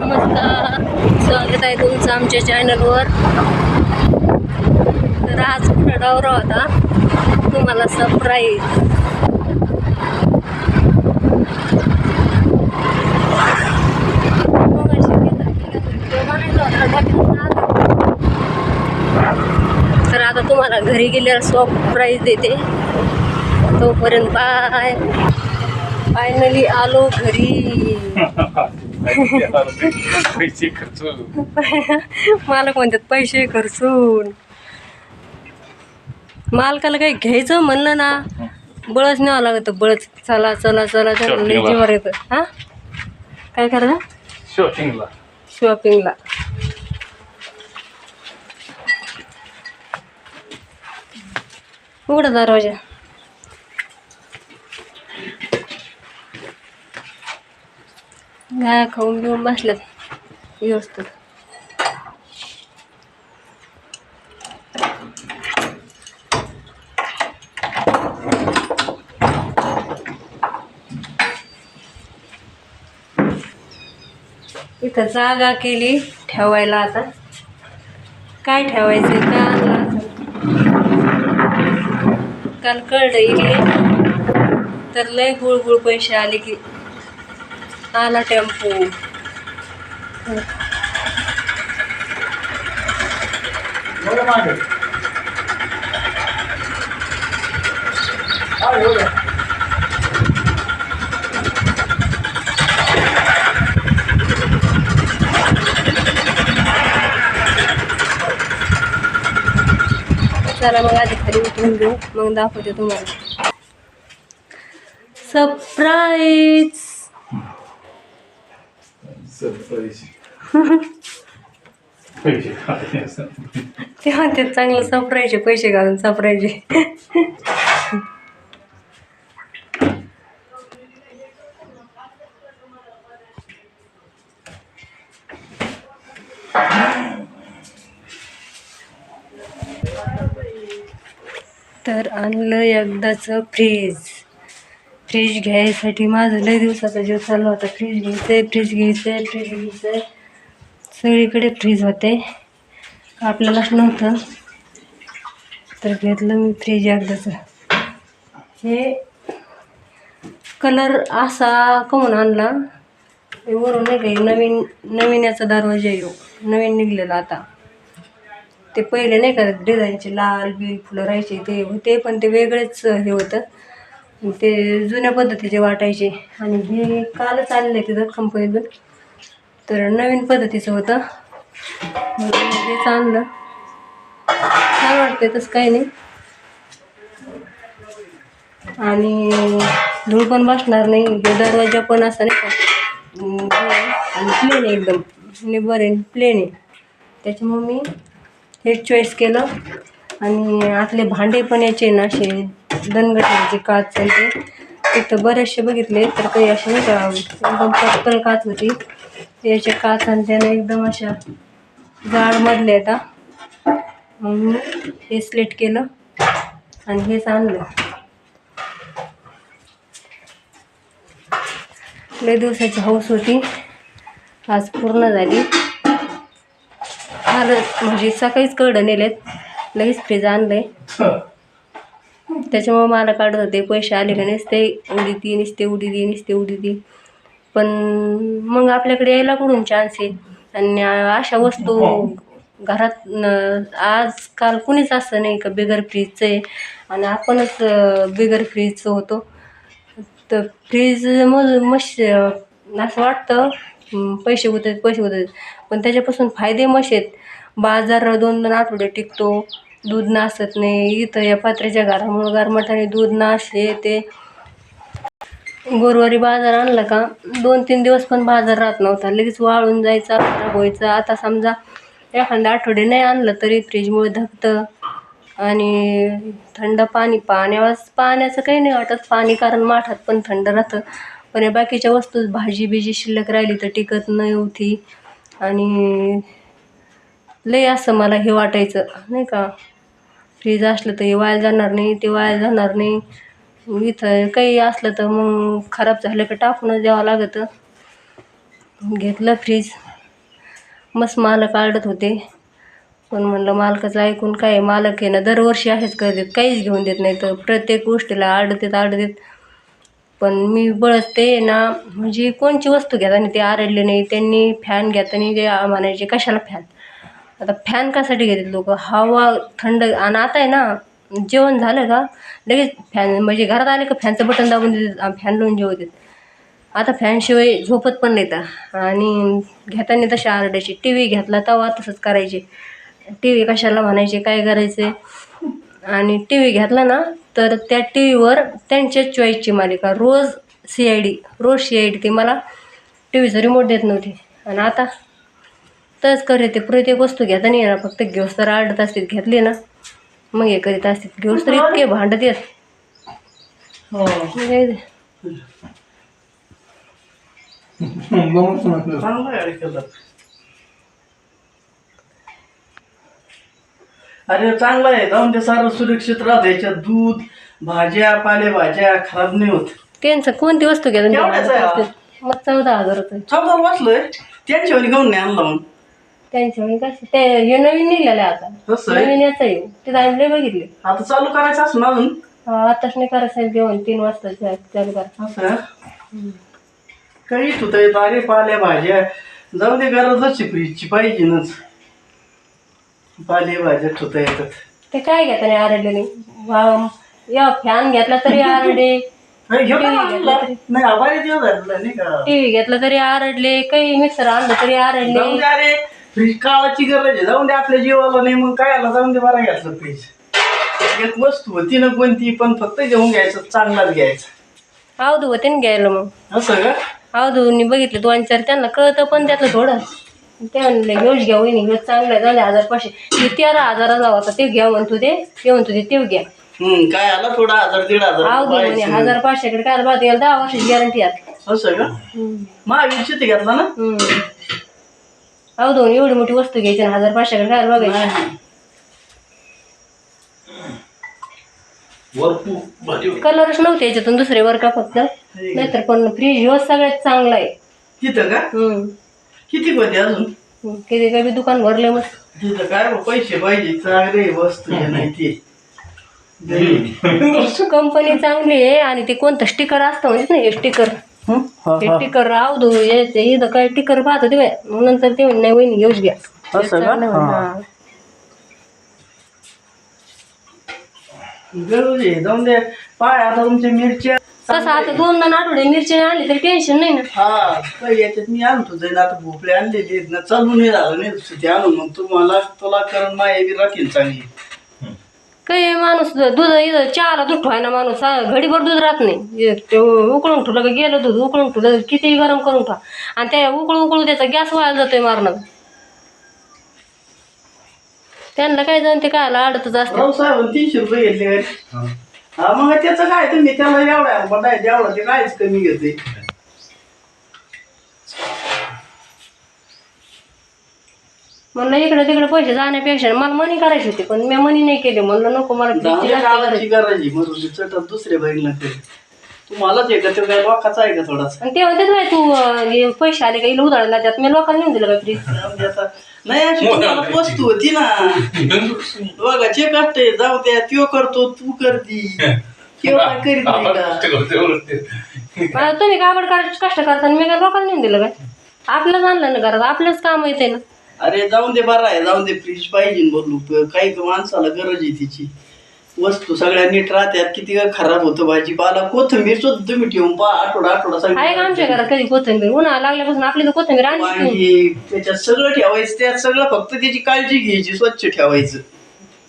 नमस्कार. स्वागत आहे तुमचं आमच्या चॅनलवर तर आज कुठं डवरा होता तुम्हाला सरप्राईज तर आता तुम्हाला घरी गेल्यावर सरप्राईज देते. तोपर्यंत बाय फायनली आलो घरी. पैसे खर्च मला कोणत्यात पैसे खर्चून. मालकाला काही घ्यायचं म्हणलं ना बळच न्यावं लागतं बळच. चला चला चला चला. जीवावर येतं हा? काय करा शॉपिंगला शॉपिंगला उघडा दरवाजा. गाया खाऊन घेऊन बसल्यात. व्यवस्थित. इथं जागा केली ठेवायला आता. काय ठेवायचं का काल कळलं इकडे. तर लय गुळगुळ पैसे आले की आला टेम्पो चला मग आधी खाली उठून घेऊ. मग दाखवते तुम्हाला. सरप्राईज पैसे ते म्हणते चांगलं सापरायचे पैसे घालून सफरायचे तर आणलं एकदाचं फ्रीज फ्रीज घ्यायसाठी माझं लय दिवसाचा जीव चालला होता. फ्रीज घ्यायचं आहे फ्रीज घ्यायचं आहे फ्रीज घ्यायचं आहे सगळीकडे फ्रीज होते. आपल्यालाच नव्हतं. तर घेतलं मी फ्रीज एकदाचं. हे कलर असा कमून आणला. हे वरून नाही काही नवीन नवीन याचा दरवाजा येऊ नवीन निघलेला आता. ते पहिले नाही का डिझाईनचे लाल बिल फुलं राहायचे ते होते पण ते वेगळेच हे होतं. ते जुन्या पद्धतीचे वाटायचे. आणि हे कालच आलेलं आहे तिथं कंपनीतून तर नवीन पद्धतीचं होतं. म्हणून तेच आणलं. छान वाटतंय तसं काही नाही. आणि धूळ पण बसणार नाही. दरवाजा पण असा नाही का? आणि प्लेन आहे एकदम. बरे प्लेन आहे. त्याच्यामुळे मी हे चॉईस केलं. आणि आतले भांडे पण याचे ना असे दणगटचे काच आणि ते तिथं बरेचसे बघितले तर काही असे नाही का एकदम पत्तळ काच होती. याचे काच आणि त्यानं एकदम अशा जाड मधले आता मग मी हे स्लेट केलं आणि हेच आणलं. लय दिवसाची हौस होती. आज पूर्ण झाली. फारच म्हणजे सकाळीच कळलं नेलेत. लगेच फ्रीज आणलंय. त्याच्यामुळे मला काढत होते. पैसे आले का नसते. उडी ती नसते उडी ती नसते उडी ती. पण मग आपल्याकडे यायला कुठून चान्स आहे? आणि अशा वस्तू घरात न- आजकाल कुणीच असं नाही का बिगर फ्रीजचं आहे. आणि आपणच बिगर फ्रीजचं होतो. तर फ्रीज मग मश असं वाटतं हं, पैसे होतात पैसे होतात पण त्याच्यापासून फायदे मश आहेत बाजार दोन दोन आठवडे टिकतो. दूध नासत नाही. इथं या पात्र्याच्या घरामुळं गारमठाने दूध नासते ते. गुरुवारी बाजार आणला का? दोन तीन दिवस पण बाजार राहत नव्हता. लगेच वाळून जायचा खराब व्हायचा. आता समजा एखाद्या आठवडे नाही आणलं तरी फ्रीजमुळे धकतं आणि थंड पाणी पाण्यावर पाण्याचं काही नाही वाटत. पाणी कारण माठात पण थंड राहतं. पण या बाकीच्या वस्तू भाजी बिजी शिल्लक राहिली तर टिकत नाही होती. आणि लय असं मला हे वाटायचं नाही का? फ्रीज असलं तर हे वाया जाणार नाही ते वाया जाणार नाही. इथं काही असलं तर मग खराब झालं का टाकूनच द्यावं लागतं. घेतलं फ्रीज मस्त मालक आडत होते. पण म्हणलं मालकाचं ऐकून काय मालक आहे ना दरवर्षी आहेच करतात काहीच घेऊन देत नाही. तर प्रत्येक गोष्टीला आडतेत आडतेत पण मी बळते ना म्हणजे कोणची वस्तू घेताना ते आरडले नाही त्यांनी फॅन घेताना ते म्हणायचे कशाला फॅन आता फॅन कशासाठी घेतात लोक. हवा थंड आणि आता आहे ना जेवण झालं का लगेच फॅन म्हणजे घरात आले का फॅनचं बटन दाबून देतात फॅन लावून जेवतात. आता फॅनशिवाय झोपत पण नाही तर आणि घेताना तशी आरडायची. टी व्ही घेतला तेव्हा तसंच करायचे. टी व्ही कशाला म्हणायचे काय करायचे? आणि टी व्ही घेतला ना तर त्या टी व्हीवर त्यांच्या चॉईसची मालिका. रोज सी आय डी रोज सी आय डी ते मला टी व्हीचं रिमोट देत नव्हते. आणि आता तसंच करे ते प्रत्येक वस्तू घेता नाही ना फक्त घेऊस तर आडत असतील घेतली ना. मग हे करीत असतील घेऊस तर इतके भांडत येत हो. अरे चांगलं आहे. जाऊन ते सारं सुरक्षित राहत याच्यात दूध भाज्या पालेभाज्या खराब नाही होत. त्यांचं कोणती वस्तू घेता केवढ्याचं आहे. हा? मग चौदा हजार रुपये. चौदा बसलोय. त्यांच्या वेळी घेऊन नाही आणलं मग त्यांच्या म्हणजे कसं ते हे नवीन निघलेलं आहे आता आहे? नवीन याचं आहे. ते आम्ही लय बघितले. आता चालू करायचं असं ना अजून? हा, आताच नाही करायचं जेवण तीन वाजता चा- चालू करा असं? काही तुत येत अरे पाल्या भाज्या. जाऊ दे गरजच आहे फ्रीजची पाहिजेनच. पाले भाज्या ठुता येतात. ते काय घेता नाही आरडले नाही? वा- या फॅन घेतला तरी आरडे. अरे घेऊ का आणला? नाही आभारी दिवस झाला नाही का? टीव्ही घेतला तरी आरडले काही मिक्सर आणलं तरी आरडले. फ्रीज काळाची गरज आहे. जाऊन दे आपल्या जीवाला नाही मग काय आला जाऊन दे बरा घेतलं फ्रीज एक वस्तू होती ना कोणती पण फक्त घेऊन घ्यायचं चांगलाच घ्यायचा. आवधू होते ना घ्यायला मग. असं का? आवधूनी बघितले दोन चार त्यांना कळतं पण त्यातलं थोडं. ते म्हणले घेऊच घ्या वहिनी घेऊ चांगलं झाले हजार पाचशे. ते तेरा हजाराचा होता ते घ्या म्हणतो ते ते म्हणतो ते तेव घ्या. हम्म काय आला थोडा हजार दीड हजार आवधू म्हणे. हजार पाचशेकडे काय बाद याला दहा वर्षाची गॅरंटी आहे असं का? महावीरची ते घेतला ना? आवधू एवढी मोठी वस्तू घ्यायची ना हजार पाचशेकडे काय बघायची. कलरच नव्हते याच्यातून दुसरे वर का फक्त नाहीतर पण फ्रीज ह्यो सगळ्यात चांगला आहे. तिथं का? हम्म. किती होते अजून? किती काय बी दुकान भरले मस्त. तिथं काय बा, पैसे पाहिजे चांगले वस्तू हे नाही ते कंपनी चांगली आहे आणि ते कोणतं स्टिकर असतं म्हणजे ना हे स्टिकर हं? हा, हे हा. स्टिकर राहू दो याचे इथं काय स्टिकर पाहत होते. मग नंतर ते म्हणे, नाही वहिनी घेऊच घ्या असं का? हा. हा. आहे जाऊन दे पाय आता तुमच्या मिरच्या तसं आता दोन दोन आठवडे मिरची आणली तरी टेन्शन नाही ना हा याच्यात मी आणतो आता भोपळे आणलेले आहेत ना चालू नाही झालं नाही ते आणून मग तुम्हाला तुला कारण माया बी राहतील चांगली काही माणूस दूध इथं चहाला दूध ठेवाय ना माणूस घडीभर दूध राहत नाही. ते उकळून ठेवलं का गेलं दूध उकळून ठेवलं कितीही गरम करून ठेवा. आणि त्या उकळू उकळू त्याचा गॅस व्हायला जातोय मारणं त्यांना काय जाण ते काय अडतच असतं. राव साहेब तीनशे रुपये घेतले. हा. मग त्याचं काय तुम्ही त्याला एवढा ते कायच कमी घेते म्हणलं इकडे तिकडे पैसे जाण्यापेक्षा मला मनी करायची होती पण मी मनी नाही केली. म्हणलं नको मला फ्रीजची जास्त गरज आहे चटत दुसऱ्या बहिणीला ते तुम्हालाच आहे का तो काय लोकाचा आहे का थोडासा? आणि ते म्हणते काय तू अं, हे पैसे आले का इला उधाळला त्यात मी लोकांना नेऊन दिलं का फ्रीज? आता. नाही अशी तुम्हाला वस्तू होती ना. बघा चेक असते जाऊ द्या त्यो करतो तू करती. किंवा काय करीत नाही का? तुम्ही काबड कष्ट करता आणि मी काय लोकांना नेऊन दिलं काय? आपलंच आणलं ना घरात आपलंच काम येते ना. अरे जाऊन दे बरं आहे जाऊन दे. फ्रीज पाहिजे बोलू काही माणसाला गरज आहे तिची वस्तू सगळ्या नीट राहत्यात किती खराब होतं भाजीपाला कोथंबीर सुद्धा तुम्ही ठेवून पहा. आठवडा आठवडा आहे का आमच्या घरात कधी कोथिंबीर? उन्हाळा लागल्यापासून आपली तर कोथिंबीर आणली त्याच्यात सगळं ठेवायचं. त्यात सगळं फक्त त्याची काळजी घ्यायची. स्वच्छ ठेवायचं.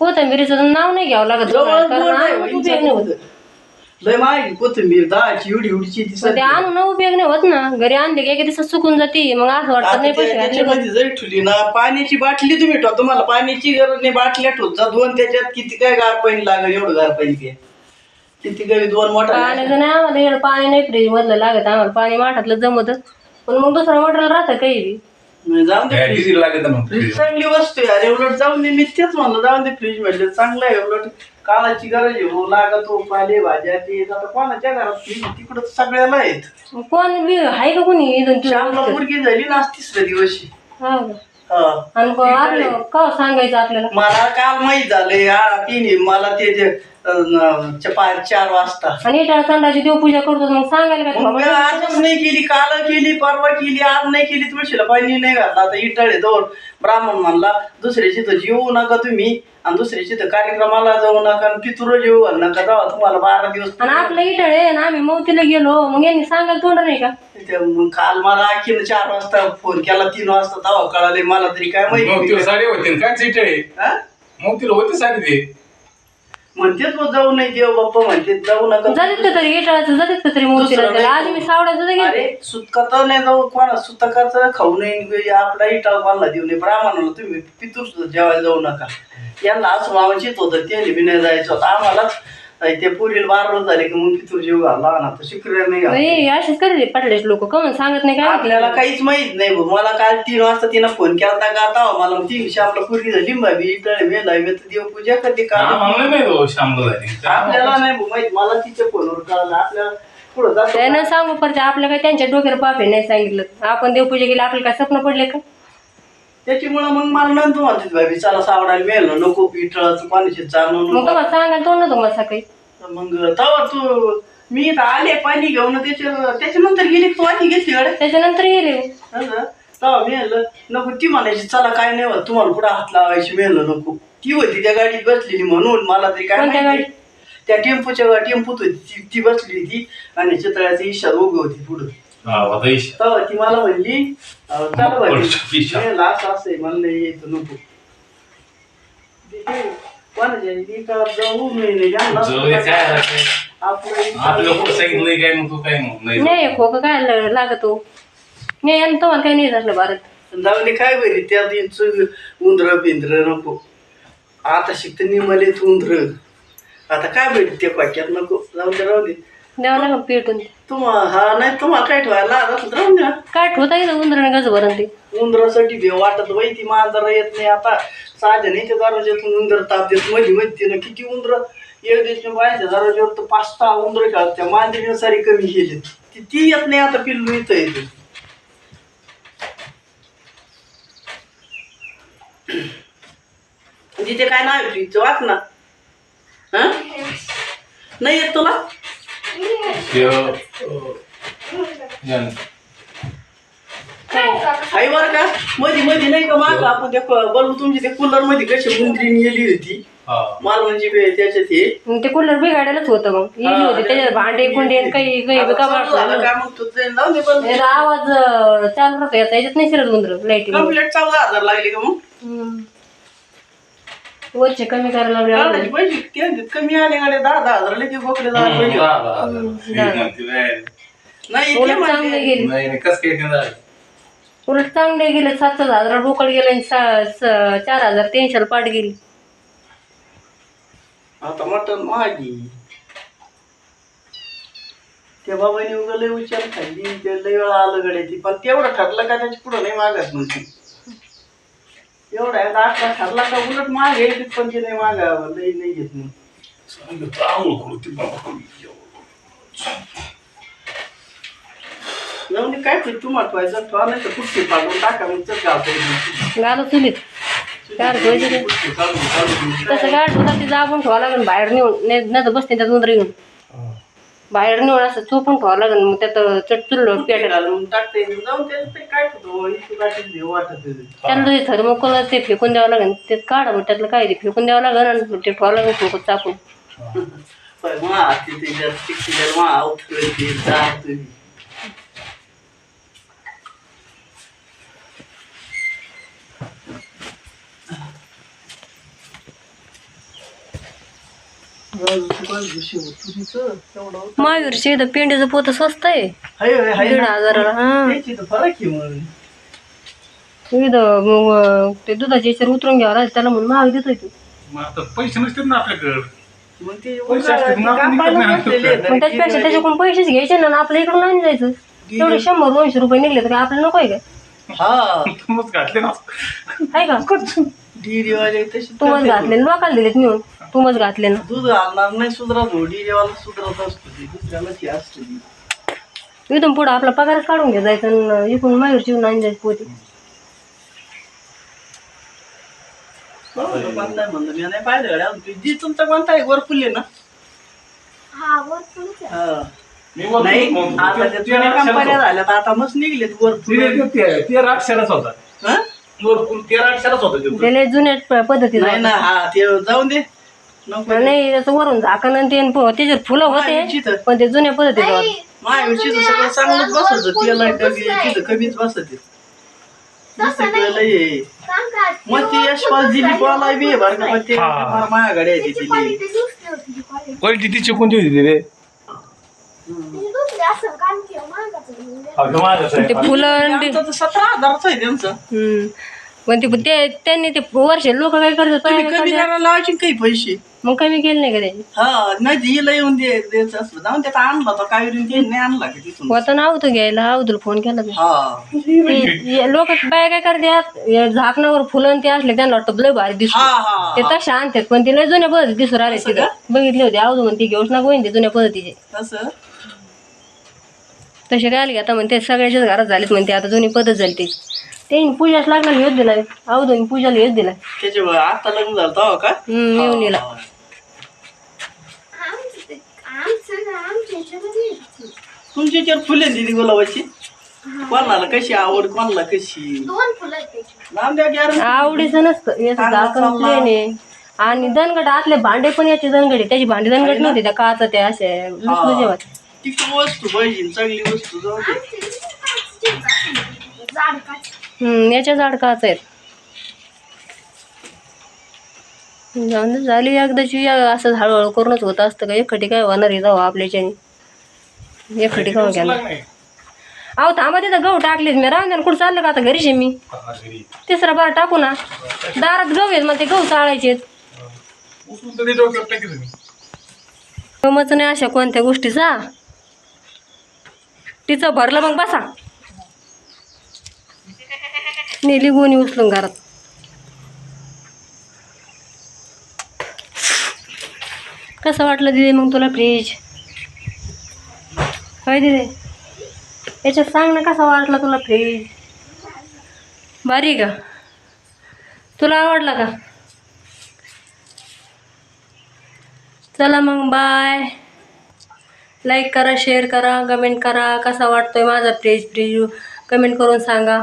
कोथिंबीरीचं नाव नाही घ्यावं लागत. जवळ बोर्ड आहे, नाही होत. लय माहिती कोथंबीर दहाची एवढी एवढीची ती ते. आणून उपयोग नाही होत ना. घरी आणले की एका दिवसात सुकून जाते. मग असं वाटतं आता नाही त्या- पैसे घातले का? त्याच्यामध्ये जरी ठेवली ना पाण्याची बाटली तुम्ही ठेवा. तुम्हाला पाण्याची गरज नाही बाटल्या ठेवत जा. दोन त्याच्यात किती काय गार पाणी लागेल एवढं गार पाणी घ्या किती काय दोन मोठा पाण्याचं नाही आम्हाला इकडं पाणी नाही फ्रीज मधलं लागत आम्हाला. पाणी माठातलं जमत पण मग दुसरं मटेरियल राहतं काही बी. जाऊन दे फ्रीज. लागत मग फ्रीज चांगली वस्तू आहे. अरे उलट जाऊन दे मी तेच म्हणलं. जाऊन दे फ्रीज म्हणलं चांगलं आहे उलट. काळाची गरज आहे हो लागत हो पाले भाज्या ते आता कोणाच्या घरात तिकडं सगळ्याला आहेत मग कोण बी आहे का कोणी इथून श्यामला? मुलगी झाली ना तिसऱ्या दिवशी हा का? हा. आणि क- आपलं का सांगायचं आपल्याला मला काल माहीत झालंय हा तिने मला ते जे, अं, च- पा- चार वाजता. आणि इटाळा संडाची देवपूजा करतो मग सांगायला मग मी आजच नाही केली काल केली परवा केली आज नाही केली तुळशीला पाणी नाही घातला. आता इटाळे दोन ब्राह्मण म्हणला दुसऱ्याची तर जेवू नका तुम्ही आणि दुसऱ्याची तर कार्यक्रमाला जाऊ नका आणि पितुर जेवू घाल नका. जावा तुम्हाला बारा दिवस आणि आपलं इटाळे आहे ना आम्ही मौतीला गेलो मग यांनी सांगायला तोंड नाही का? ते मग काल मला आणखीन चार वाजता फोन केला तीन वाजता तेव्हा कळाले मला तरी काय मग तिला माहिती साडी होते काय चिटे हा? मग तिला होते साडी ते? म्हणतेच मग जाऊ नाही देव बाप्पा म्हणते जाऊ नका. जातात का तरी इटाळाचं जातात का तरी मौतीला दुसरं त्याला नाही. आज मी सावड्याचं गेले अरे सुतकात नाही जाऊ कोणा सुतकाचं खाऊ नये आपला इटा कोणाला देऊ नये. ब्राह्मणाला तुम्ही पितूर सुद्धा जेवायला जाऊ नका. यांना असं मामाचित होतं ते बी नाही जायचं होतं. आम्हालाच अं, ते पुरील बारा वर्ष झाले की मग पितूर जीव घाला ना तर शुक्रिया नाही घाला. बाई, असेच करते पडलेच लोक. कमन सांगत नाही काय आपल्याला काहीच माहीत नाही भाऊ. मला काल तीन वाजता तिनं फोन केला का आता? मला मग ती दिवशी आपला पुरगी झाली. लिंबाबी इटळे मेला मी तर देवपूजा करते का? आम्हाला नाही हो श्यामला झाली. आपल्याला नाही भाऊ माहीत. मला तिच्या फोनवर कळालं. आपल्याला पुढं जातो त्यानं सांगू परत. आपलं काय त्यांच्या डोक्यावर बाप नाही सांगितलं. आपण देवपूजा केली आपल्याला काय स्वप्न पडले का? त्याच्यामुळे मग मला नंतर म्हणते भाभी चला सावडायला मिळालं नको पिठळाचं पाण्याची जाणून मग तुम्हाला सांगायला तोंड नव्हतं मला सकाळी. मग तवा तू मी इथं आले पाणी घेऊन त्याच्या त्याच्यानंतर गेली तू? आधी घेतली गाड्या त्याच्यानंतर गेले तेव्हा मी म्हणलं नको ती म्हणायची चला काय नाही होत तुम्हाला कुठं हात लावायची मिळलं नको. ती होती त्या गाडीत बसलेली म्हणून मला तरी काय कोणत्या माहिती. त्या टेम्पोच्या टेम्पोत होती ती ती बसली होती आणि चित्राची इशारा उभी होती पुढं. ती मला म्हणली चला भाई पुढच्या दिशा. असं असं आहे मला नाही यायचं नको. नाही नाही खोक काय लागतो. नाही आणि तुम्हाला काही नाही झालं भारत. जाऊन काय बरी त्या दिवशी उंदर बिंद्र नको. आता शिकत निमले उंदर. आता काय भेट ते पाक्यात नको. जाऊन दे राहू दे. द्यावं लागलं पेटून? तुम्हाला हा नाही तुम्हाला काय ठेवायला लागत राहून द्या काय ठेवता येतं उंदराने गज भरण ते? उंदरासाठी भेव वाटत बाई ती मांजर येत नाही. आता साध्या नाही त्या दरवाज्यातून उंदर ताप देत. मध्ये मध्ये तिनं किती उंदर? एक दिवशी बायच्या दरवाज्यावर तर पाच सहा उंदर खेळत. त्या मांजरीने सारी कमी केली. ती ती येत नाही आता पिल्लू इथं येते. तिथे काय नाव आहे तुझं वाच ना हा? नाही येत तुला? हाय बरं का? मध्ये मध्ये नाही का माग आपण त्या बलू तुमची त्या कूलरमध्ये कशी उंदरीन गेली होती. हा. माल म्हणजे बे- त्याच्यात हे. मग ते कूलर बिघाडायलाच होतं मग. इली होती त्याच्यात भांडे कुंडे काही काही आता कपाट चालू झालं का मग तुझं? जाऊ दे पण याचा आवाज चालू राहतो. याचा याच्यात नाही शिरत उंदर लाईटी कंप्लीट चौदा हजार लागले का मग? वरचे कमी करायला लावले काढायचे पैसे ते म्हणतात? कमी आले गाड्या दहा दहा हजार लगेच बोकडे दहा हम्म, पाहिजे नाही, उलट चांगले गेले. नाही नाही, कसं काय ते झालं? उलट चांगले गेले सात सात हजार रोकड गेले आणि सा- स- चार हजार तीनशेला पाठ गेली. आता मटण मागी. त्या बाबाने उगा लय विचार खाल्ली ते लय वेळा आलं गड्या ती. पण तेवढं ठरलं का त्याच्या पुढं नाही मागत म्हणते एवढा आकडा ठरला का उलट माग आहे पण ते नाही मागावं लय नाही घेत मग सांगितलं, आंघोळ करू, ती काय ते ठेवा नाही तर कुठची पाडून टाका मग चल गावतो गालो चुलीत. ठेवायचे तसं काय ठेवतात ते जाबून ठेवावं लागेल बाहेर नेऊन नाही नाही तर बसते त्यात उंदर येऊन. बाहेर नेऊन असं चोपून ठेवावं लागेल मग त्यात चटचुल आहे. त्याला थर्मोकोल ते फेकून द्यावं लागेल. ते काढा मग त्यातलं काय ते फेकून द्यावं लागेल आणि ते ठेवावं लागेल फुकट चापून. पण मा तिथे जास्त तिथे मा अवथळ ते जा तुम्ही महावीरचे इथं पेंडीचं पोत स्वस्त आहे. दीड हजाराला. हा फरक आहे मग. इथं मग ते दुधाच्या याच्यावर उतरून घ्यावं लागेल त्याला म्हणून महाग देतोय तू. पैसे नसतात ना आपल्याकडं. मग त्याच्यापेक्षा त्याच्याकडून पैसेच घ्यायचे ना आपल्या इकडून नाही जायचं. तेवढे शंभर दोनशे रुपये निघले तर आपल्याला नको आहे का? हा. तुम्हीच घातले ना. आहे का? डिरीवाले तशी तुम्हाला घातले ना लोकांना दिलेत नेऊन. तुम्हाला घातले ना. दूध घालणार नाही सुधरत हो डिरीवाला सुधरत असतो. ते दुसऱ्याला ती असतो. ती. इथून पुढं आपला पगारच काढून घ्या जायचं आणि इकडून माहेर चिवून आणि जायचं पोती. कोणाचा कोणता आहे म्हणलं मी नाही पाहिलं गाड्या. अजून. जी तुमचा कोणता आहे ना. हा. हा. मी नाही आता ते- त्या ते जुन्या अक्षरच कंपन्या होता. झाल्यात आता मस्त निघलेत वर फुले ते- ते- ते- तेरा अक्षरच होता. हा? फुल तेरा अक्षरच होता तिथं. त्याला जुन्या प- पद्धतीनं नाही ना हा ते जाऊन दे. नको नाही त्याचं वरून झाकण आणि ते आणि प- त्याच्यात फुलं होते. पण ते जुन्या पद्धतीचं होतं. सगळं चांगलंच बसत तिथं कमीच बसत? मग ती यशपाल दिली बोलाय बी बरं का. पण ते हा. फार तिची. क्वालिटी कोणती होती रे? ते फुलं आणि ते- आमचं तर सतरा हजारच आहे त्यांचं. हम्म. पण ते ते- त्यांनी ते वर्ष लोक काय करतात तुम्ही पाहिलं कमी? करायला लावायचे काही पैसे? मग कमी केलं नाही का हा नाही ते हिला येऊन दे द्यायचं असलं. जाऊन त्याचा आणला तो काय ते नाही आणला का तिथून. होता ना अवधू घ्यायला. अवधूला फोन केला मी. हा. लोक बाय काय करतात या झाकणावर फुलं आणि ते असले त्यांना वाटतं लय भारी हा दिसतो. हा ते तशा आणतात पण ते लय जुन्या पद्धती दिसू राहिले तिथं. बघितले होते अवधू म्हणते घेऊच ना गोईन ते जुन्या पद्धतीचे. तसं तसे काय आले आता म्हणते सगळ्याच्याच घरात झालेत म्हणते आता जुनी पद्धत झाली ती ते पूजाच लागणार हेच दिला अवधून पूजाला हेच दिला. आता लग्न झालं तेव्हा का? हम्म, येऊन येला आमचं ते- आमचं आमच्या ह्याच्यामध्ये आहे. तुमची चार फुले दिली गुलाबाची. कोणाला कशी आवड कोणाला कशी? दोन फुलं आहेत त्याची नाम द्या गॅरंटी आवडीचं नसतं. याचं चांगला झाकण चालला. प्लेन आहे आणि दणगट आतले भांडे पण याचे दणगट आहे त्याची भांडी दणगट नव्हती त्या काचा त्या असे लुसलुसे जेवत ती वस्तू पाहिजे चांगली वस्तू जाऊ दे. हम्म याच्या झाड काच आहेत. जाऊन दे, झाली एकदाची या- असं हळूहळू करूनच होत असतं का? एकखटी काय होणार आहे जाऊ आपल्याच्याने. एकखटी खाऊ घ्या. अहो थांबा तिथं गहू टाकलीच मी. राहून द्या कुठं चाललं का आता घरीच आहे मी. तिसरा बार टाकू ना. दारात गहू आहेत मग ते गहू चाळायचे उचलून तर ते डोक्यावर टाकी तुम्ही. गमच नाही अशा कोणत्या गोष्टीचा. तिचं भरलं मग बसा. नेली गोणी उचलून घरात. कसं वाटलं दिदी मग तुला फ्रीज होय दिदी? याच्यात सांग ना कसा वाटला तुला फ्रीज भारी का तुला आवडला का? चला मग बाय लाईक करा शेअर करा कमेंट करा. कसा वाटतोय माझा फ्रीज फ्रीज कमेंट करून सांगा.